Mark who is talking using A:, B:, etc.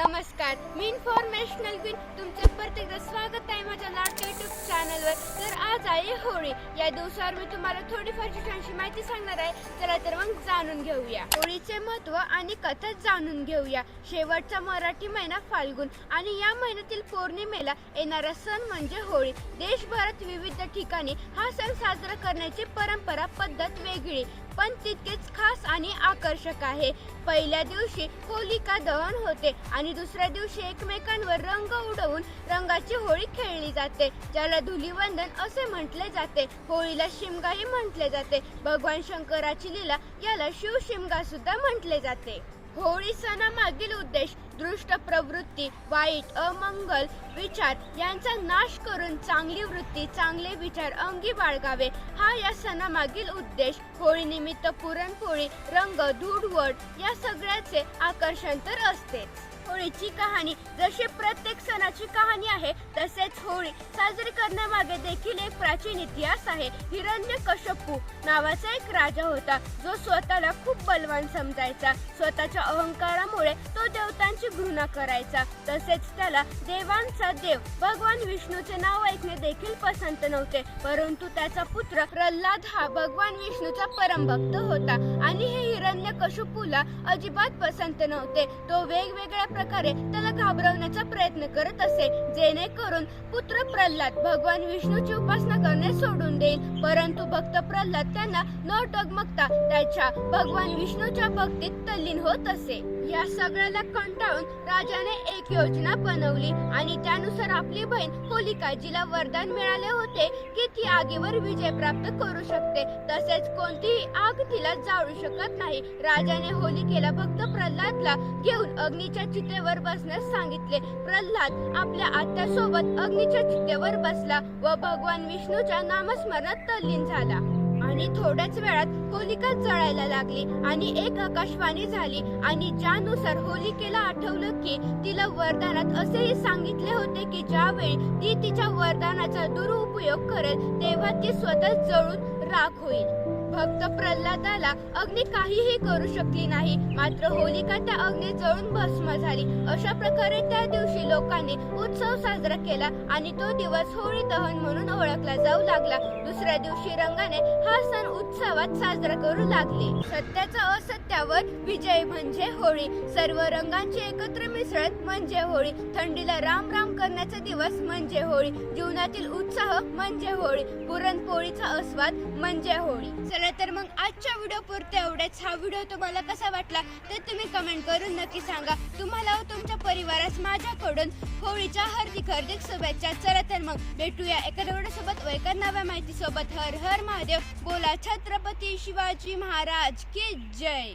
A: नमस्कार मी informational queen तुमचं प्रत्येकदा स्वागत आहे माझ्या लाडक्या युट्यूब चॅनलवर तर आज आहे होळी. या दिवसावर मी तुम्हाला थोडीफार छानशी माहिती सांगणार आहे. चला तर मग जाणून घेऊया. होळीचे महत्त्व आणि कथा जाणून घेऊया. शेवटचा मराठी महिना फाल्गुन आणि या महिन्यातील पौर्णिमेला येणारा सण म्हणजे होळी. देशभरात विविध ठिकाणी हा सण साजरा करण्याची परंपरा पद्धत वेगळी. पण तितकेच खास आणि आकर्षक आहे. पहिल्या दिवशी होलिका दहन होते आणि दुसऱ्या दिवशी एकमेकांवर रंग उडवून रंगाची होळी खेळली जाते ज्याला धुलीवंदन असे म्हटले जाते. होळीला शिमगाही म्हटले जाते. भगवान शंकराची लीला याला शिवशिमगा सुद्धा म्हटले जाते. होळी सणामागील उद्देश दृष्ट प्रवृत्ती वाईट अमंगल विचार यांचा नाश करून चांगली वृत्ती चांगले विचार अंगी बाळगावे. हा या सणामागील उद्देश. होळीनिमित्त पुरणपोळी रंग धूडवड या सगळ्याचे आकर्षण तर असतेच. होळीची कहाणी. जशी प्रत्येक सणाची कहाणी आहे तसेच होळी साजरी करण्यामागे देखील एक प्राचीन इतिहास आहे हिरण्य कशपू नावाचा एक राजा होता. जो स्वतःला खूप बलवान समजायचा. स्वतःच्या अहंकारामुळे तो देवतांची घृणा करायचा. तसेच त्याला देवांचा देव भगवान विष्णूचे नाव ऐकणे देखील पसंत नव्हते. परंतु त्याचा पुत्र प्रल्हाद हा भगवान विष्णूचा परमभक्त होता. आणि हे हिरण्य कशुपूला अजिबात पसंत नव्हते. तो वेगवेगळ्या प्रकारे त्याला घाबरवण्याचा प्रयत्न करत असे. जेणेकरून पुत्र प्रल्हाद भगवान विष्णूची उपासना करणे सोडून देईल. परंतु भक्त प्रल्हाद त्यांना न डगमगता त्याच्या भगवान विष्णूच्या भक्तीत तल्लीन होत असे. या सगळ्याला कंटाळून राजाने एक योजना बनवली आणि त्यानुसार आपली बहीण होलिका जिला वरदान मिळाले होते की ती आगीवर विजय प्राप्त करू शकते. तसेच कोणतीही आग तिला जाळू शकत नाही. राजाने होलिकेला भक्त प्रल्हादला घेऊन अग्नीच्या चितेवर बसण्यास सांगितले. प्रल्हाद आपल्या आत्यासोबत अग्नीच्या चितेवर बसला व भगवान विष्णूच्या नामस्मरणात तल्लीन झाला. आणि थोड्याच वेळात होलिका जळायला लागली आणि एक आकाशवाणी झाली आणि ज्यानुसार होलिकेला आठवलं की तिला वरदानात असेही सांगितले होते की ज्यावेळी ती तिच्या वरदानाचा दुरुपयोग करेल तेव्हा ती स्वतः जळून राख होईल. भक्त प्रल्हादाला अग्नी काहीही करू शकली नाही. मात्र होलिका त्या अग्नी जळून भस्म झाली. अशा प्रकारे त्या दिवशी लोकांनी उत्सव साजरा केला आणि तो दिवस होळी दहन म्हणून ओळखला जाऊ लागला. दुसऱ्या दिवशी रंगाने हा सण उत्सवात साजरा करू लागले. सत्याचा असत्यावर विजय म्हणजे होळी. सर्व रंगांचे एकत्र मिसळत म्हणजे होळी. थंडीला राम राम करण्याचा दिवस म्हणजे होळी. जीवनातील उत्साह म्हणजे होळी. पुरणपोळीचा आस्वाद म्हणजे होळी. चला तर मग आजच्या व्हिडिओ पुरते एवढेच. हा व्हिडिओ तुम्हाला कसा वाटला ते तुम्ही कमेंट करून नक्की सांगा. तुम्हाला व तुमच्या परिवारास माझ्याकडून होळीच्या हार्दिक हार्दिक शुभेच्छा. चला तर मग भेटूया एका एवढ्यासोबत व एका नव्या माहितीसोबत. हर हर महादेव. बोला छत्रपती शिवाजी महाराज की जय.